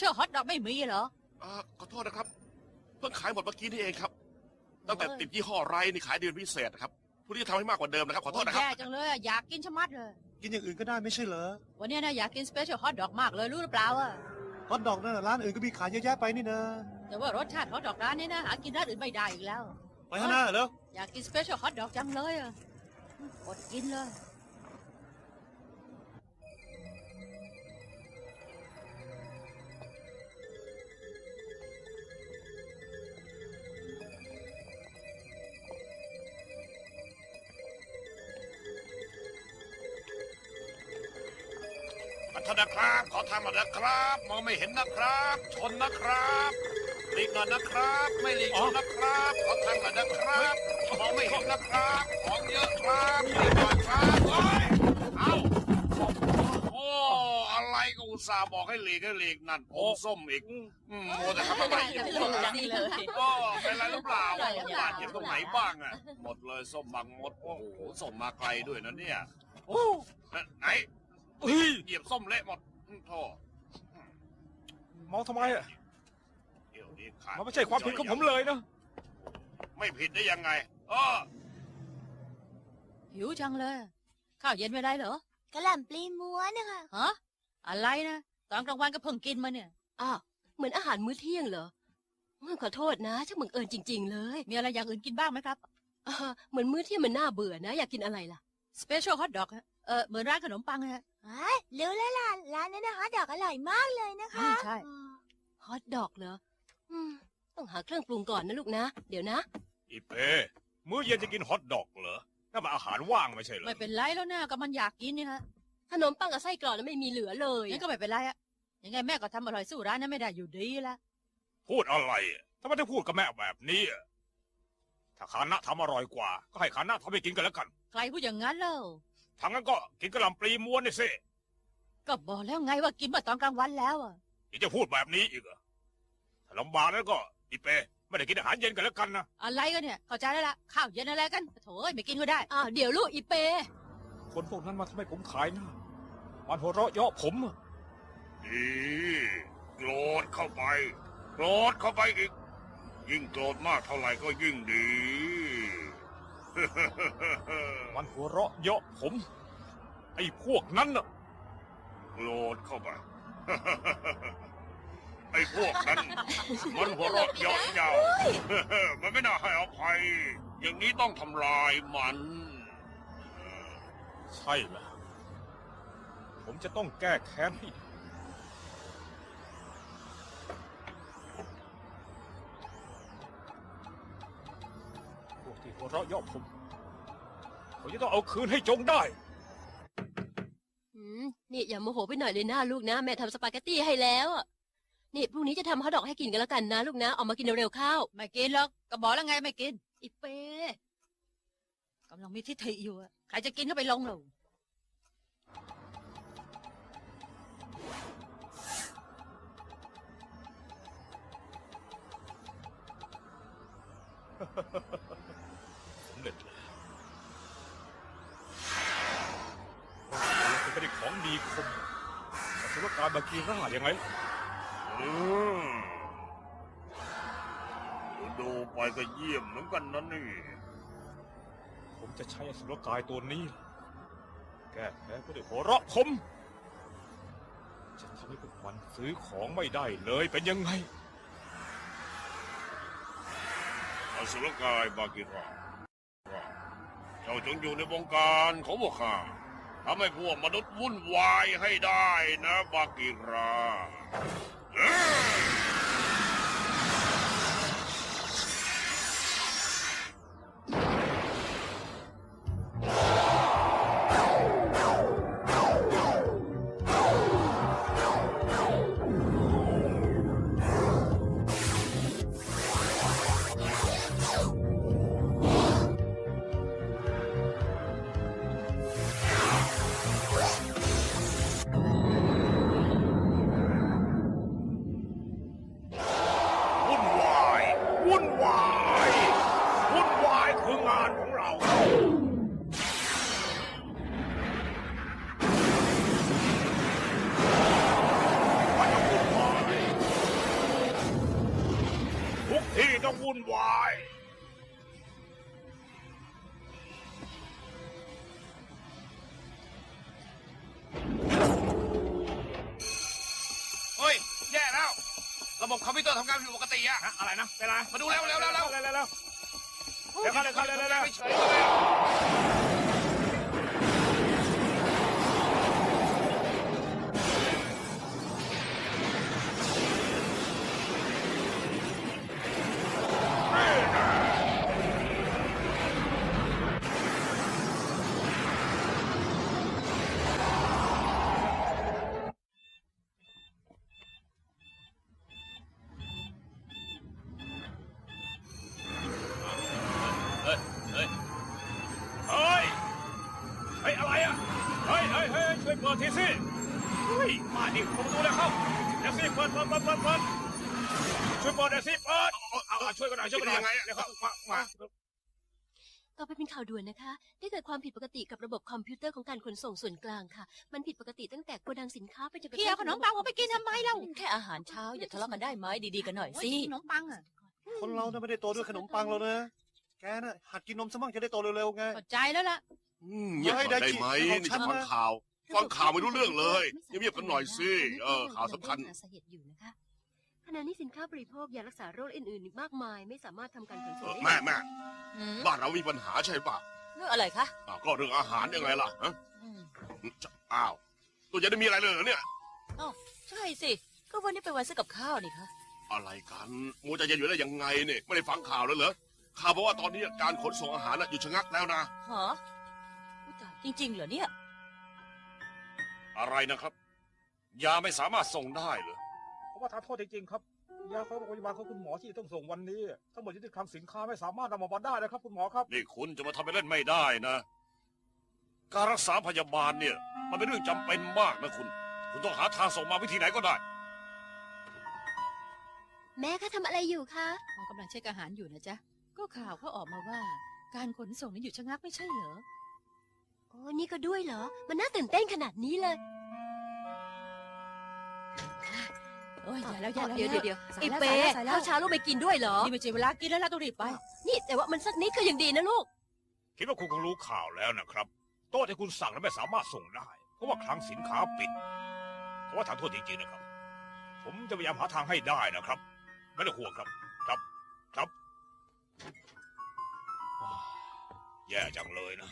เชียลฮอทดอกไม่มีเหรอ อ่าขอโทษนะครับ เพิ่งขายหมดเมื่อกี้นี่เองครับ ตั้งแต่เอ้ยติดยี่ห้อไรนี่ขายเดือนพิเศษนะครับผู้ที่จะทำให้มากกว่าเดิมนะครับ ขอโทษนะครับ แย่จังเลยอะอยากกินชะมัดเลย กินอย่างอื่นก็ได้ไม่ใช่เหรอวันเนี้ยนะอยากกินสเปเชียลฮอทดอกมากเลยรู้หรือเปล่าอะฮอทดอกนั่นนะร้านอื่นก็มีขายเยอะแยะไปนี่นะแต่ว่ารสชาติฮอทดอกร้านนี้นะหากินร้านอื่นไม่ได้อีกแล้ว ไปข้างหน้าเหรออยากกินสเปเชียลฮอทดอกจังเลยอะอดกินเลย ษนะครับ ขอทางหน่อยนะครับ มองไม่เห็นนะครับ ชนนะครับหลีกหน่อยนะครับ ไม่หลีกชนนะครับ ขอทางหน่อยนะครับ มองไม่เห็นนะครับ ของเยอะครับหลีกหน่อยครับโอ้ยเอ้าโอ้อะไรก็อุตส่าห์บอกให้หลีกให้หลีกนั่นผมส้มอีกอืมโมแต่ทำอะไรอยู่ไม่รู้จังเลย ก็เป็นไรหรือเปล่าไม่เป็นไรบาดเจ็บตรงไหนบ้างอะหมดเลยส้มบางมด โอ้โหส่งมาไกลด้วยนะเนี่ย โอ้ไหน เฮ้ยเหยียบส้มเละหมดอืมโทษมองทำไมอะเดี๋ยวนี้ขาดมันไม่ใช่ความผิดของผมเลยนะ ไม่ผิดได้ยังไงเออหิวจังเลย ข้าวเย็นไม่ได้เหรอกระหล่ำปลีม้วนนะคะฮะอะไรนะตอนกลางวันก็เพิ่งกินมาเนี่ยอ้าวเหมือนอาหารมื้อเที่ยงเหรอเอ้ยขอโทษนะช่างบังเอิญจริง ๆ เลย มีอะไรอย่างอื่นกินบ้างไหมครับอ่าเหมือนมื้อเที่ยงมันน่าเบื่อนะ อยากกินอะไรล่ะสเปเชียลฮอทดอกเออเหมือนร้านขนมปังฮะ รู้แล้วล่ะร้านนั้นนะฮอทดอกอร่อยมากเลยนะอืมใช่ฮอทดอกเหรออืมต้องหาเครื่องปรุงก่อนนะลูกนะ เดี๋ยวนะ อีเป้มื้อเย็นจะกินฮอทดอกเหรอนั่นมันอาหารว่างไม่ใช่เหรอไม่เป็นไรแล้วนะก็มันอยากกินนี่ฮะขนมปังกับไส้กรอกนั้นไม่มีเหลือเลยงั้นก็ไม่เป็นไรอะยังไงแม่ก็ทำอร่อยสู้ร้านนั้นไม่ได้อยู่ดีละพูดอะไรอะทำไมถึงพูดกับแม่แบบนี้อะถ้าคานะทำอร่อยกว่า ก็ให้คานะทำให้กินกันแล้วกัน ใครพูดอย่างนั้นเล่า ทางนั้นก็กินกระหล่ำปลีม้วนนี่สิก็บอกแล้วไงว่ากินมาตอนกลางวันแล้วอะยังจะพูดแบบนี้อีกเหรอถ้าลำบากแล้วก็อีเป้ไม่ได้กินอาหารเย็นกันแล้วกันนะอะไรกันเนี่ยเข้าใจแล้วล่ะข้าวเย็นอะไรกันโถ่เอ้ยไม่กินก็ได้อ้าวเดี๋ยวลูกอีเป คนพวกนั้นมาทำให้ผมขายหน้ามันหัวเราะเยาะผมอะดีโกรธเข้าไปโกรธเข้าไปอีก ยิ่งโกรธมากเท่าไหร่ก็ยิ่งดี มันหัวเราะเยาะผม ไอ้พวกนั้นน่ะโกรธเข้าไป ไอ้พวกนั้น มันหัวเราะเยาะเย้า มันไม่น่าให้อภัย อย่างนี้ต้องทำลายมันใช่แล้วผมจะต้องแก้แค้นให้ ได้พวกที่หัวเราะเยาะผมผมจะต้องเอาคืนให้จงได้ อืมนี่อย่าโมโหไปหน่อยเลยนะลูกนะ แม่ทำสปาเกตตี้ให้แล้วอะนี่พรุ่งนี้จะทำฮอทดอกให้กินกันแล้วกันนะลูกนะ ออกมากินเร็วๆเข้าไม่กินแล้วก็บอกแล้วไงไม่กิน อีเปกำลังมีทิฐิอยู่อะใครจะกินก็ไปลงเลยสำเร็จแล้วเราจะไม่ได้ของดีคมแต่สุรการบากีร่ายังไงล่ะอืมดูไปก็เยี่ยมเหมือนกันนะนี่ ผมจะใช้อสุรกายตัวนี้ล่ะแก้แค้นก็ด้วยหัวเราะผมจะทำให้พวกมันซื้อของไม่ได้เลยเป็นยังไงอสุรกายบากิราเจ้าจงอยู่ในวงการของพวกข้าทำให้พวกมนุษย์วุ่นวายให้ได้นะบากิรา วุ่นวายเฮ้ย แย่แล้ว ระบบคอมพิวเตอร์ทำงานผิดปกติอะฮะอะไรนะเป็นไรมาดูเร็วเร็วเร็วเร็วเร็วเร็วเร็วเดี๋ยวเข้าเดี๋ยวเข้าเร็วเร็วเร็วไม่เฉยเลยอะเช่วยเปิดเดี๋ยวสิเปิดเอาเอาเอาช่วยกันหน่อยช่วยกันหน่อยเดี๋ยวเขามามาต่อไปเป็นข่าวด่วนนะคะ ได้เกิดความผิดปกติกับระบบคอมพิวเตอร์ของการขนส่งส่วนกลางค่ะ มันผิดปกติตั้งแต่โกดังสินค้าไปจนกระทั่งพี่เอาขนมปังผมไปกินทำไมเล่าแค่อาหารเช้าอย่าทะเลาะกันได้ไหมดีๆกันหน่อยสิขนมปังอะคนเราน่ะไม่ได้โตด้วยขนมปังแล้วนะ แกน่ะหัดกินนมสมั่งจะได้โตเร็วๆไงเข้าใจแล้วล่ะอืมเงียบก่อนได้ไหมนี่จะฟังข่าว ฟังข่าวไม่รู้เรื่องเลยเงียบๆกันหน่อยสิเออข่าวสำคัญ ขณะนี้สินค้าบริโภคยารักษาโรคอื่นๆอีกมากมาย ไม่สามารถทำการขนเอส่งอได้แม่แม่อืมบ้านเรามีปัญหาใช่ปะเรื่องอะไรคะอ้าวก็เรื่องอาหารยังไงล่ะฮะอืมจะอ้าวตัวจะได้มีอะไรเลยเหรอเนี่ยใช่สิ ก็วันนี้เป็นวันซื้อกับข้าวนี่คะอะไรกันมูจะเย็นอยู่ได้ยังไงเนี่ยไม่ได้ฟังข่าวเลยเหรอข่าวบอกว่าตอนนี้การขนส่งอาหารน่ะหยุดชะงักแล้วนะหออุ๊ยตายจริง ๆ เหรอเนี่ย อะไรนะครับ ยาไม่สามารถส่งได้เหรอผม ว่าทานโทษจริงๆครับยาของโรงพยาบาลของคุณหมอที่ต้องส่งวันนี้ ทั้งหมดอยู่ที่คลังสินค้าไม่สามารถนำมาบรรได้นะครับ คุณหมอครับ นี่คุณจะมาทำไปเล่นไม่ได้นะ การรักษาพยาบาลเนี่ย มันเป็นเรื่องจำเป็นมากนะคุณ คุณต้องหาทางส่งมาวิธีไหนก็ได้ แม่คะทำอะไรอยู่คะ หมอกำลังเช็คอาหารอยู่นะจ๊ะ ก็ข่าวเขาออกมาว่า การขนส่งนั้นหยุดชะงักไม่ใช่เหรอ โอ้นี่ก็ด้วยเหรอ มันน่าตื่นเต้นขนาดนี้เลย โอ้ยอย่าแล้วอย่าแล้วเดี๋ยวเดี๋ยวเดี๋ยวสายไอ้แล้วเป๊สายแล้วสายแล้วข้าวเช้าลูกไปกินด้วยเหรอ นี่ไม่ใช่เวลากินแล้วล่ะต้องรีบไป นี่แต่ว่ามันสักนิดก็ยังดีนะลูก คิดว่าคุณคงรู้ข่าวแล้วนะครับ โต๊ะที่คุณสั่งนั้นไม่สามารถส่งได้ เพราะว่าคลังสินค้าปิดเพราะว่าทานโทษจริงๆนะครับ ผมจะพยายามหาทางให้ได้นะครับ ไม่ต้องห่วงครับ ครับ ครับอ้าวแย่จังเลยนะ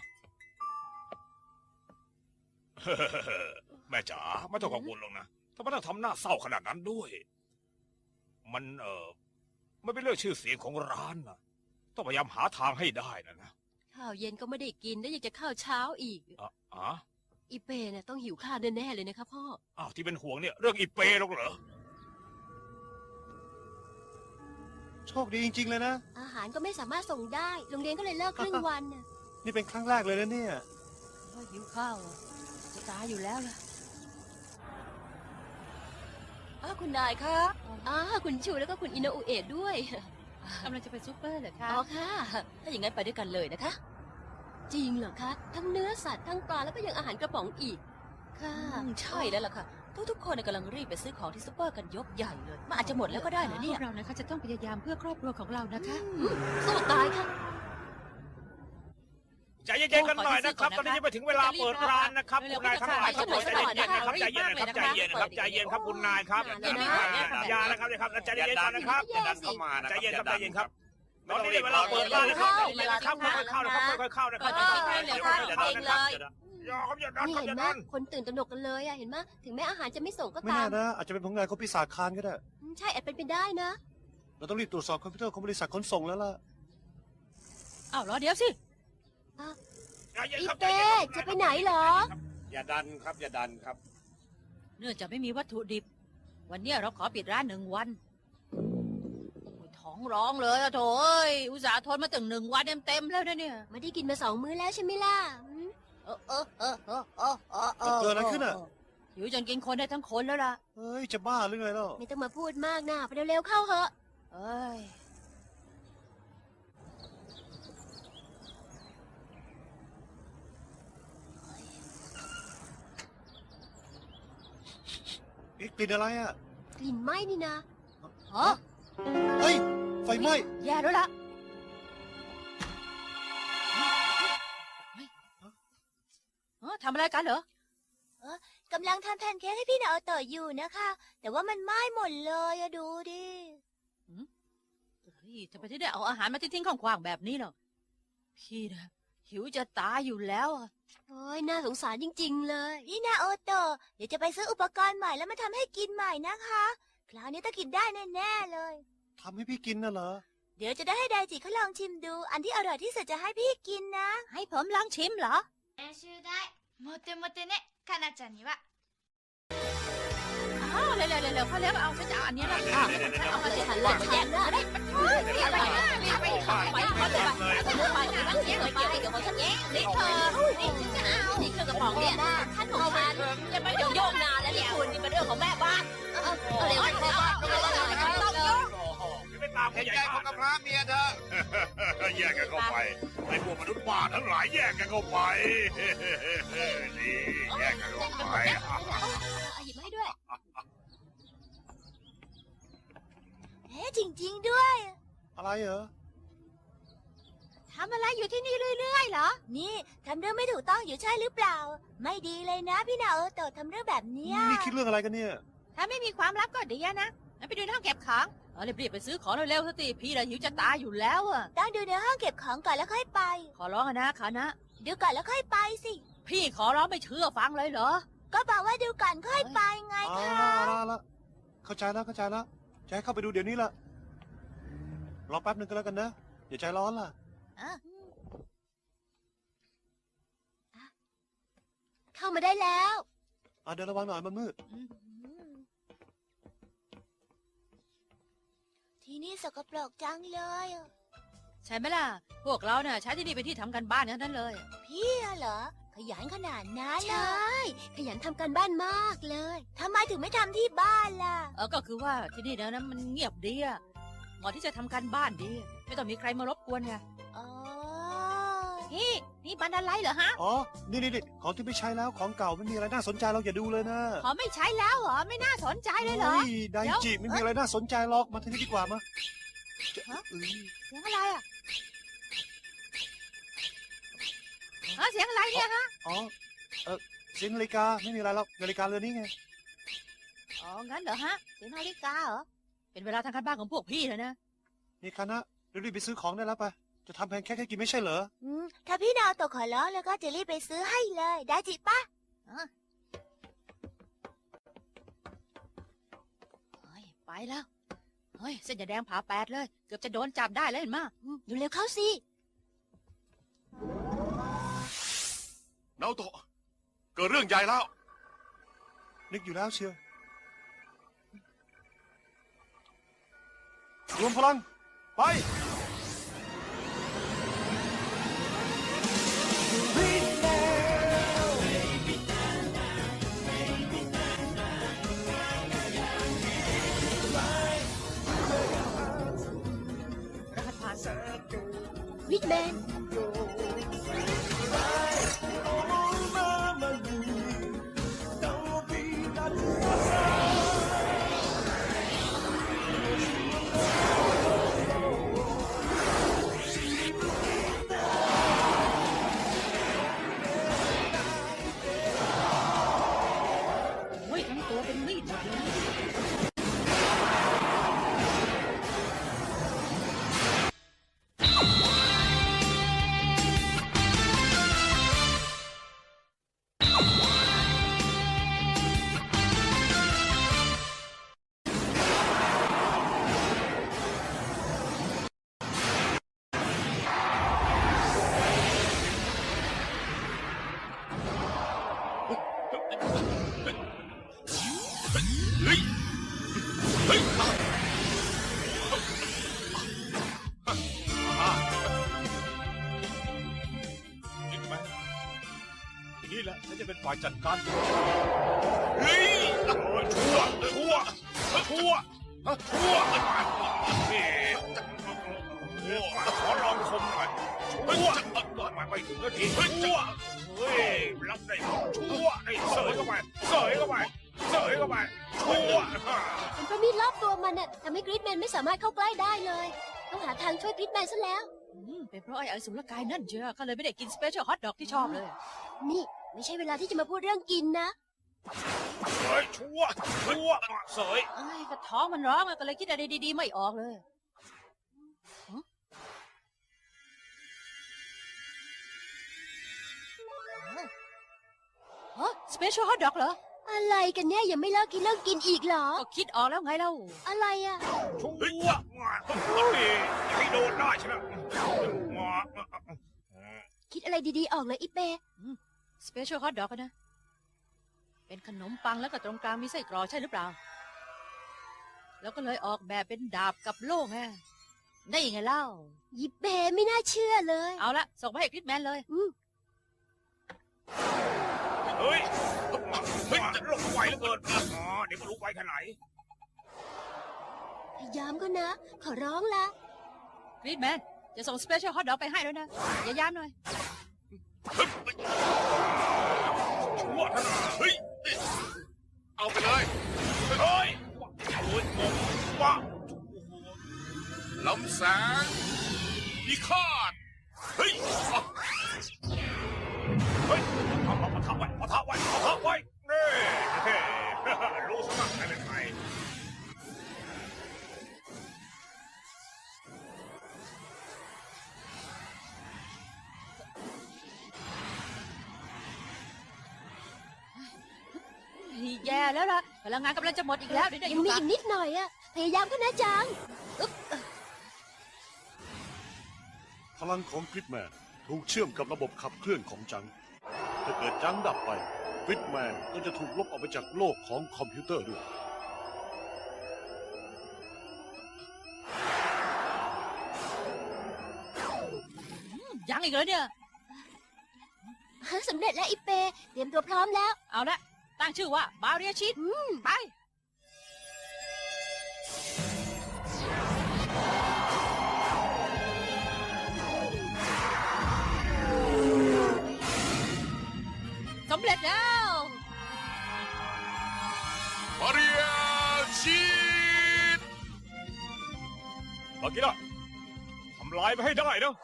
แม่จ๋าไม่ต้องกังวลหรอกนะ ทำไมต้องทำหน้าเศร้าขนาดนั้นด้วย มันเออไม่เป็นเรื่องชื่อเสียงของร้านนะต้องพยายามหาทางให้ได้นะนะข้าวเย็นก็ไม่ได้กินแล้วยังจะข้าวเช้าอีก อะอ๋ออีเปน่ะต้องหิวข้าวแน่ๆเลยนะคะพ่อ อ้าวที่เป็นห่วงเนี่ยเรื่องอีเปหรอกเหรอ โชคดีจริง ๆ เลยนะ อาหารก็ไม่สามารถส่งได้ โรงเรียนก็เลยเลิกครึ่งวันน่ะนี่เป็นครั้งแรกเลยนะเนี่ย โอ้ยหิวข้าวอะจะตายอยู่แล้วล่ะ อ้าวคุณนายคะอ้าคุณชูแล้วก็คุณอินาอุเอะด้วย กำลังจะไปซุปเปอร์เหรอคะอ๋อค่ะ ถ้าอย่างนั้นไปด้วยกันเลยนะคะ จริงเหรอคะ ทั้งเนื้อสัตว์ทั้งปลาแล้วก็ยังอาหารกระป๋องอีก ค่ะอืมใช่แล้วล่ะค่ะ ทุกๆคนน่ะกำลังรีบไปซื้อของที่ซุปเปอร์กันยกใหญ่เลย มันอาจจะหมดแล้วก็ได้นะเนี่ยพวกเรานะคะจะต้องพยายามเพื่อครอบครัวของเรานะคะอืมสู้ตายค่ะ ใจเย็นๆกันหน่อยนะครับ ตอนนี้ยังไม่ถึงเวลาเปิดร้านนะครับคุณนายทั้งหลายครับใจเย็นๆนะครับใจเย็นนะครับใจเย็นนะครับใจเย็นครับคุณนายครับเดี๋ยวนะอย่านะครับอย่าครับใจเย็นๆก่อนนะครับอย่าดันเข้ามาใจเย็นครับใจเย็นครับตอนนี้เวลาเปิดร้านนะครับใจเย็นนะครับค่อยๆเข้านะครับค่อยๆเข้านะครับเออเดี๋ยวเข้าเองเลยอย่าครับอย่าดันนี่ครับอเห็นย่าไหมดันคนตื่นตระหนกกันเลยอะเห็นไหมถึงแม้อาหารจะไม่ส่งก็ไม่ตาแน่มนะอาจจะเป็นผลงานของปีศาจคานก็ได้อืมใช่อาจเป็นไปได้นะเราต้องรีบตรวจสอบคอมพิวเตอร์ของบริษัทขนส่งแล้วล่ะอ้าวรอเดี๋ยวสิใจเย็น อีครับเป้จะไปไหนเหรอ อย่าดันครับ อย่าดันครับ เนื่องจากไม่มีวัตถุดิบ วันเนี้ยเราขอปิดร้านหนึ่งวันโอ้ยท้องร้องเลยอะโถเอ้ยอุตส่าห์ทนมาถึงหนึ่งวันเต็มๆแล้วนะเนี่ยไม่ได้กินมาสองมื้อแล้วใช่ไหมล่ะอืมเออเออเออเออเออเออเออเกิดอะไรขึ้นอะหิวจนกินคนได้ทั้งคนแล้วล่ะเฮ้ยจะบ้าหรือไงเล่าไม่ต้องมาพูดมากนะไปเร็วๆเข้าเหอะเอ้ย เอ๊ะกลิ่นอะไรอะ กลิ่นไหม้นี่นะฮะเฮ้ยไฟไฟไหม้ แย่แล้วล่ะ เอ้อทำอะไรกันเหรอ กำลังทำแพนเค้กให้พี่นาโอโตะอยู่นะคะ แต่ว่ามันไหม้หมดเลยอะดูดิ เฮ้ยทำไมถึงได้เอาอาหารมาทิ้งๆขว้างๆแบบนี้หรอพี่นะ หิวจะตายอยู่แล้วอะ โอ้ยน่าสงสารจริง ๆ เลย พี่นาโอโตะเดี๋ยวจะไปซื้ออุปกรณ์ใหม่แล้วมาทำให้กินใหม่นะคะ คราวนี้ต้องกินได้แน่ๆเลย ทำให้พี่กินน่ะเหรอ เดี๋ยวจะได้ให้ไดจิเขาลองชิมดู อันที่อร่อยที่สุดจะให้พี่กินนะ ให้ผมลองชิมเหรอ 練習台モテモテねかなちゃんには อ้าวเร็วๆเร็วๆเขาเรียกว่าเอาฉันจะเอาอันนี้ยนะอะเอามาเสร็จหันหแล้ลัวงจะแย่แย่งงนะได้รีบไปรีบไปรีบไปไปเขาจะไปเขาจะไปนะเสียงไปเดี๋ยวเขาจะแย่งนี่เธอนี่ฉันจะเอานี่คือกระป๋องเนี่ยท่านของฉันจะไปโยกนานแล้วนี่คุณนี่เป็นเรื่องของแม่บ้านเอาเร็วเอาเร็วต้องโยกไม่ตาเห็นใจบ้าคนกับพระเมียเธอแยกกันเข้าไปไอ้พวกมนุษย์บ้าทั้งหลายแยกกันเข้าไปนี่แยกกันเข้าไป หยิบมาให้ด้วย เอ๊ะจริง ๆ ด้วย อะไรเหรอทำอะไรอยู่ที่นี่เรื่อยๆเหรอ นี่ทำเรื่องไม่ถูกต้องอยู่ใช่หรือเปล่า ไม่ดีเลยนะพี่นาโอโตะทำเรื่องแบบเนี้ยนี่คิดเรื่องอะไรกันเนี่ย ถ้าไม่มีความลับก็ดีอะนะงั้นไปดูในห้องเก็บของเอารีบๆไปซื้อของเร็วๆสติพี่เราหิวจะตายอยู่แล้วอะต้องดูในห้องเก็บของก่อนแล้วค่อยไป ขอร้องอะนะขานะ ดูก่อนแล้วค่อยไปสิ พี่ขอร้องไม่เชื่อฟังเลยเหรอ ก็บอกว่าดูก่อนค่อยไปไงเอาคะละเอาละเอาละเข้าใจแล้วเข้าใจแล้ว จะให้เข้าไปดูเดี๋ยวนี้ละรอแป๊บหนึ่งก็แล้วกันนะอย่าใจร้อนล่ะเข้ามาได้แล้ว อะเดินระวังหน่อยมันมืดที่นี่สกปรกจังเลยอะใช่ไหมล่ะ พวกเราเนี่ยใช้ที่นี่เป็นที่ทำกันบ้านทั้งนั้นเลย พี่อะเหรอ ขยันขนาดนั้นใชเลย่ขยันทำการบ้านมากเลยทำไมถึงไม่ทำที่บ้านล่ะ เออก็คือว่าที่นี่นะนะมันเงียบดีอะเหมาะที่จะทำกันบ้านดี ไม่ต้องมีใครมารบกวนไงอ๋อนี่นี่บันอะไรเหรอฮะอ๋อนี่นี่นี่ของที่ไม่ใช้แล้วของเก่าไม่มีอะไรน่าสนใจเราอย่าดูเลยนะขอไม่ใช้แล้วเหรอไม่น่าสนใจเลยเหรอฮ้ไดจิไม่มีอะไรน่าสนใจหรอกมาที่นี่ดีกว่ามาจะฮะเอ้ยเสียงอะไรอะ ฮะเสียงอะไรเนี่ยฮะ อ๋อ เออเสียงนาฬิกาไม่มีอะไรหรอกนาฬิกาเรือนนี้ไง อ๋อ งั้นเหรอฮะเสียงนาฬิกาเหรอ เป็นเวลาทำกันบ้านของพวกพี่แล้วนะ นี่คณะรีบๆไปซื้อของได้แล้วไป จะทำแพนเค้กให้กินไม่ใช่เหรอ อืมถ้าพี่นาโอโตะขอร้องแล้วก็จะรีบไปซื้อให้เลย ได้จิปะเฮ้ยไปแล้ว เฮ้ยเส้นยาแดงผ่าแปดเลย เกือบจะโดนจับได้แล้วเห็นมั้ยดูเร็วเข้าสิเนาโตะเกิดเรื่องใหญ่แล้ว นึกอยู่แล้วเชียว รวมพลัง ไปรหัสผ่านวิทแมน เฮ้ย จะเป็นฝ่ายจัดการเฮ้ยโอ้ยชั่วชั่วชั่วชั่วนี่ขอลองคมหน่อยชั่วมาไปถึงนาทีชั่วเฮ้ยรับได้ชั่วได้เสยเข้าไปเสยเข้าไปเสยเข้าไปชั่วเป็นเพราะมีดรอบตัวมันน่ะทำให้กรีดแมนไม่สามารถเข้าใกล้ได้เลย ต้องหาทางช่วยพิทแมนซะแล้วอืมเป็นเพราะไอ้อสุรกายนั่นเจ้าก็เลยไม่ได้กินสเปเชียลฮอทดอกที่ชอบเลย นี่ ไม่ใช่เวลาที่จะมาพูดเรื่องกินนะเฮ้ยชั่วชั่วเสยเอ้ยก็ท้องมันร้องอะก็เลยคิดอะไรดีๆ ไม่ออกเลยฮะสเปเชียลฮอทดอกเหรอ อะไรกันเนี่ยยังไม่เลิกกินเรื่องกินอีกเหรอ ก็คิดออกแล้วไงเล่าอะไรอะ ชั่วเฮ้ยอย่าให้โดนได้ใช่ไหม คิดอะไรดีๆออกเลยอีเป้ สเปเชียลฮอทดอกนะ เป็นขนมปังแล้วก็ตรงกลางมีไส้กรอกใช่หรือเปล่า แล้วก็เลยออกแบบเป็นดาบกับโล่ไงได้ยังไงเล่า ยิเป้ไม่น่าเชื่อเลย เอาละส่งไปให้คริสแมนเลยเฮ้ยเฮ้ยจะลงไวเหลือเกินอ๋อเดี๋ยวก็รู้ไวแค่ไหนพยายามก็นะ ขอร้องละคริสแมนจะส่งสเปเชียลฮอทดอกไปให้แล้วนะอย่าย้ำหน่อย ชั่วท่านเฮ้ยเอาไปเลยเฮ้ยโอ้ยงงว่าลำแสงพิฆาตเฮ้ย ล้วล่ะพลังงานกำลังจะหมดอีกแล้วเดี๋ยวได้ยัองยู่มีกัอีนกนิดหน่อยอะพยายามก็นะจัง พลังของกริดแมนถูกเชื่อมกับระบบขับเคลื่อนของจัง ถ้าเกิดจังดับไปกริดแมนก็จะถูกลบออกไปจากโลกของคอมพิวเตอร์ด้วย ยังอีกเลยเนี่ย สำเร็จแล้วอีเป้เตรียมตัวพร้อมแล้ว เอาละ ตั้งชื่อว่าบาเรียชิดไปสำเร็จแล้วมาเรียชีตอากิระทำลายไปให้ได้นะ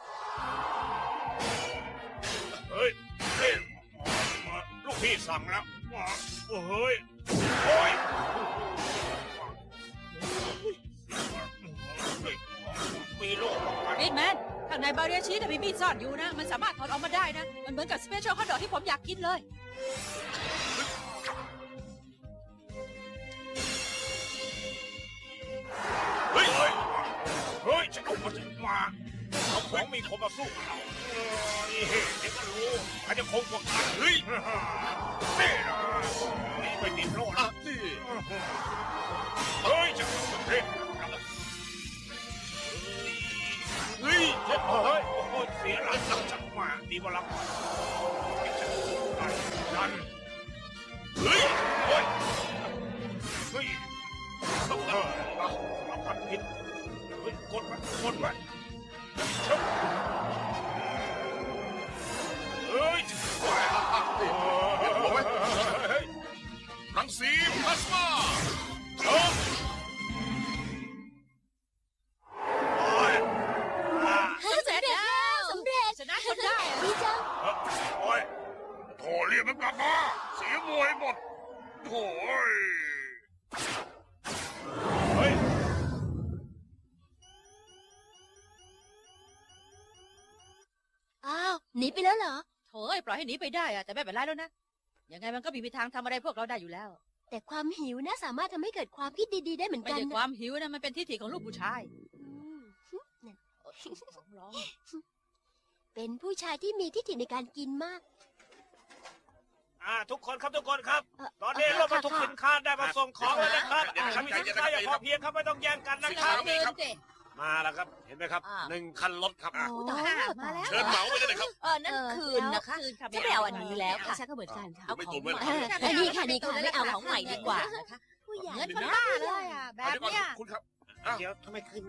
เฮ้ยเฮ้ยลูกพี่สั่งแล้ว เฮ้ยโอ้ยมีโลกรีดแมนข้างในบาเรียชีสมีมีดซ่อนอยู่นะ มันสามารถถอดออกมาได้นะ มันเหมือนกับสเปเชียลฮอทดอกที่ผมอยากกินเลย เฮ้ยเฮ้ยเฮ้ยจะเอามาจะมา เอาของมีคมมาสู้เรานี่เดี๋ยวก็รู้ใครจะคงกว่ากันเฮ้ยนี่นะนี่ไปติดโลนะนี่เฮ้ยจะเฮ้ยเฮ้ยเฮ้ยเฮ้ยโอ้ยเสียหลักจังจังมาดีกว่ารับดันเฮ้ยเฮ้ย ห้หนีไปได้อะแต่ไม่เป็นไรแล้วนะ ยังไงมันก็ไมมีทางทำอะไรพวกเราได้อยู่แล้ว แต่ความหิวนะ สามารถทำให้เกิดความคิดดีๆได้เหมือนไม่กันใช่นะความหิวนะมันเป็นทิฏฐิของลูกผู้ชายอืมนั่นร้องเป็นผู้ชายที่มีทิฏฐิในการกินมาก อ่าทุกคนครับทุกคนครับ เอ่อตอนนี้เอ่อรถบรรทุกค่ะสินค้าได้มาส่งของแล้วนะครับเดี๋ยวทำสินค้าอย่าพอเพียงครับไม่ต้องแย่งกันนะครับ มาแล้วครับ เห็นไหมครับอ่า หนึ่งคันรถครับโอ้ตายมาแล้ว เชิญเหมาไปได้เลยครับ เออนั่นคืนนะคะคืนค่ะฉันไม่เอาอันนี้แล้วค่ะ ฉันก็เหมือนกันค่ะเอาไม่ขอตุงนไว้ใหเหรม่ออันนี้ค่ะนี่ค่ะไม่เอาของใหม่ดีกว่านะคะ ผู้ใหญ่เงินนะมันบ้าเลยอะ แบบเดี๋ยวก่อนเนี้ยคุณครับเดี๋ยวทำไมคืน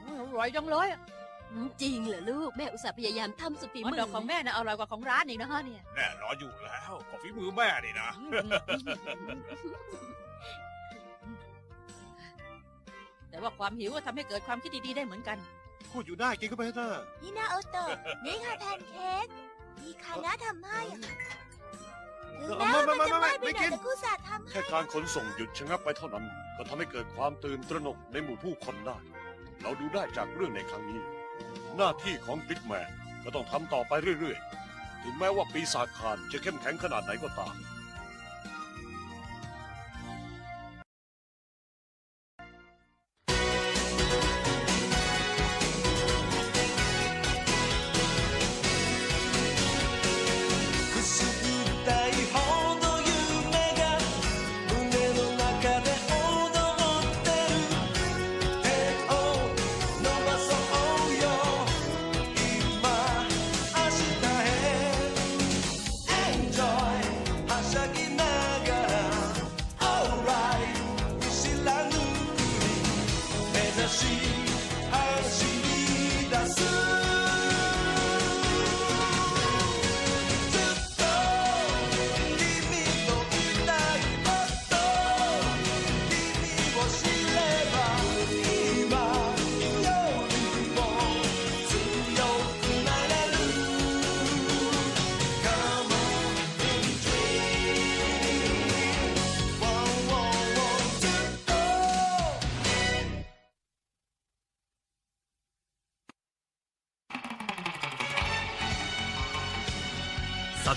โอ้ยอร่อยจังเลยอะอืม จริงเหรอลูกแม่อุตส่าห์พยายามทำสุดฝีฮอทมืดอกของแม่น่ะอร่อยกว่าของร้านอีกนะฮะเนี่ยแน่นอนอยู่แล้วของฝีมือแม่นี่นะแต่ว่าความหิวก็ทำให้เกิดความคิดดีๆได้เหมือนกัน พูดอยู่ได้กินก็ไปเถอะนี่นาโอโตะนี่ค่ะแพนเค้กนี่ค่ะน้าทำให้อะถึงแม้ว่ามันจะไหม้ไปหน่อยแต่กูสาห์ทำให้แค่การขนส่งหยุดชะงักไปเท่านั้น ก็ทำให้เกิดความตื่นตระหนกในหมู่ผู้คนได้ เราดูได้จากเรื่องในครั้งนี้ หน้าที่ของบิ๊กแมนก็ต้องทำต่อไปเรื่อยๆ ถึงแม้ว่าปีศาจคานจะเข้มแข็งขนาดไหนก็ตาม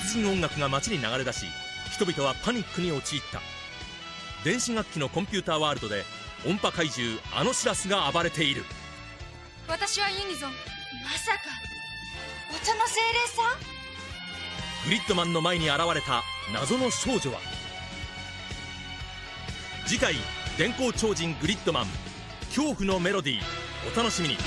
殺人音楽が街に流れ出し人々はパニックに陥った。電子楽器のコンピューターワールドで音波怪獣アノシラスが暴れている。私はユニゾンまさか。お茶の精霊さん？グリッドマンの前に現れた謎の少女は。次回電光超人グリッドマン恐怖のメロディー。お楽しみに